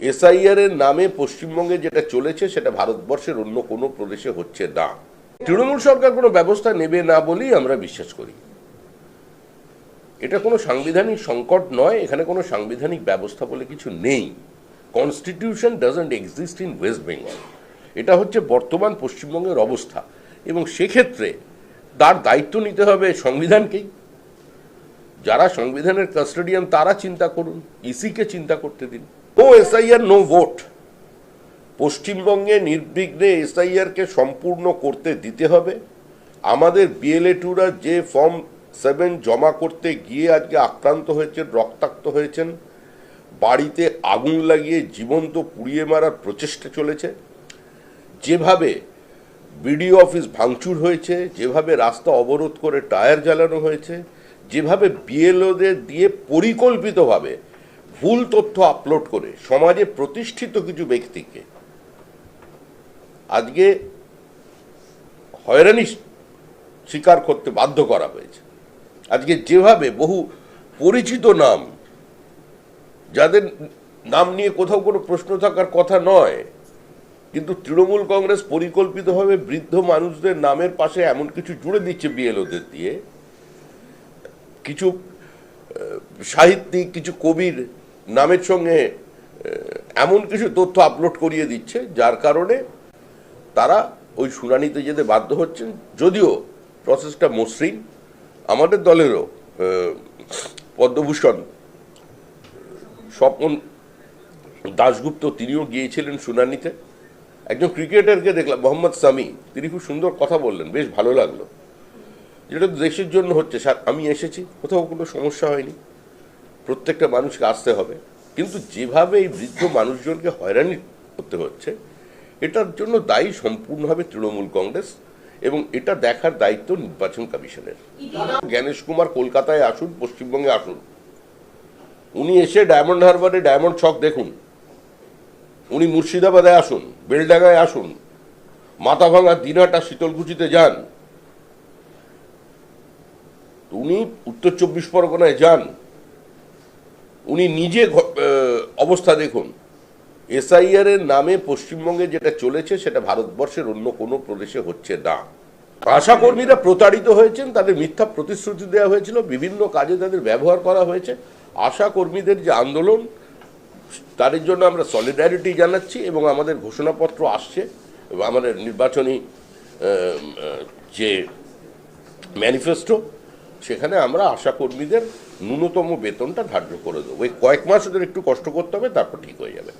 SIR এর নামে পশ্চিমবঙ্গে যেটা চলেছে, সেটা ভারতবর্ষের অন্য কোনো প্রদেশে হচ্ছে না। তৃণমূল সরকার কোনো ব্যবস্থা নেবে না বলেই আমরা বিশ্বাস করি। এটা কোনো সাংবিধানিক সংকট নয়, এখানে কোনো সাংবিধানিক ব্যবস্থা বলে কিছু নেই। Constitution doesn't exist in West Bengal এটা হচ্ছে বর্তমান পশ্চিমবঙ্গের অবস্থা। এবং সেক্ষেত্রে তার দায়িত্ব নিতে হবে সংবিধানকেই। যারা সংবিধানের কাস্টোডিয়ান তারা চিন্তা করুন ইসিকে চিন্তা করতে দিন। No SIR no vote. পশ্চিমবঙ্গে নির্বিঘ্নে এসআইআরকে সম্পূর্ণ করতে দিতে হবে। আমাদের বিএলএ টুরা যে ফর্ম সেভেন জমা করতে গিয়ে আজকে আক্রান্ত হয়েছেন, রক্তাক্ত হয়েছেন, বাড়িতে আগুন লাগিয়ে জীবন্ত পুড়িয়ে মারার প্রচেষ্টা চলেছে। যেভাবে বিডিও অফিস ভাঙচুর হয়েছে, যেভাবে রাস্তা অবরোধ করে টায়ার জ্বালানো হয়েছে, যেভাবে বিএলওদের দিয়ে পরিকল্পিতভাবে ভুল তথ্য আপলোড করে সমাজে প্রতিষ্ঠিত কিছু ব্যক্তিকে আজকে হয়রানি স্বীকার করতে বাধ্য করা হয়েছে। আজকে যেভাবে বহু পরিচিত নাম, যাদের নাম নিয়ে কোথাও কোনো প্রশ্ন থাকার কথা নয়, কিন্তু তৃণমূল কংগ্রেস পরিকল্পিতভাবে বৃদ্ধ মানুষদের নামের পাশে এমন কিছু জুড়ে দিচ্ছে বিএলওদের দিয়ে, কিছু সাহিত্যিক, কিছু কবির নামের সঙ্গে এমন কিছু তথ্য আপলোড করিয়ে দিচ্ছে, যার কারণে তারা ওই শুনানিতে যেতে বাধ্য হচ্ছেন। যদিও প্রসেসটা মসৃণ, আমাদের দলেরও পদ্মভূষণ, স্বপন দাশগুপ্ত তিনিও গিয়েছিলেন শুনানিতে। একজন ক্রিকেটারকে দেখলাম, মোহাম্মদ সামি, তিনি খুব সুন্দর কথা বললেন, বেশ ভালো লাগল। যেটা দেশের জন্য হচ্ছে সা- আমি এসেছি, কোথাও কোনো সমস্যা হয়নি। প্রত্যেকটা মানুষকে আসতে হবে। কিন্তু যেভাবে এই বৃদ্ধ মানুষজনকে হয়রানি করতে হচ্ছে, এটার জন্য দায়ী সম্পূর্ণভাবে তৃণমূল কংগ্রেস এবং এটা দেখার দায়িত্ব নির্বাচন কমিশনের। জ্ঞানেশ কুমার কলকাতায় আসুন, পশ্চিমবঙ্গে আসুন। উনি এসে ডায়মন্ড হারবারে ডায়মন্ড ছক দেখুন। উনি মুর্শিদাবাদে আসুন, বেলডাঙ্গায় আসুন, মাথাভাঙা দিনহাটা শীতলকুচিতে যান। উনি উত্তর চব্বিশ পরগনায় যান। উনি নিজে অবস্থা দেখুন। এসআইআর এর নামে পশ্চিমবঙ্গে যেটা চলেছে, সেটা ভারতবর্ষের অন্য কোনো প্রদেশে হচ্ছে না। আশা কর্মীরা প্রতারিত হয়েছেন, তাদের মিথ্যা প্রতিশ্রুতি দেওয়া হয়েছিল, বিভিন্ন কাজে তাদের ব্যবহার করা হয়েছে। আশা কর্মীদের যে আন্দোলন, তাদের জন্য আমরা সলিডারিটি জানাচ্ছি এবং আমাদের ঘোষণাপত্র আসছে। আমাদের নির্বাচনী যে ম্যানিফেস্টো সেখানে আমরা আশা কর্মীদের ন্যূনতম বেতনটা ধার্য করে দেবো। ওই কয়েক মাস ওদের একটু কষ্ট করতে হবে, তারপর ঠিক হয়ে যাবে।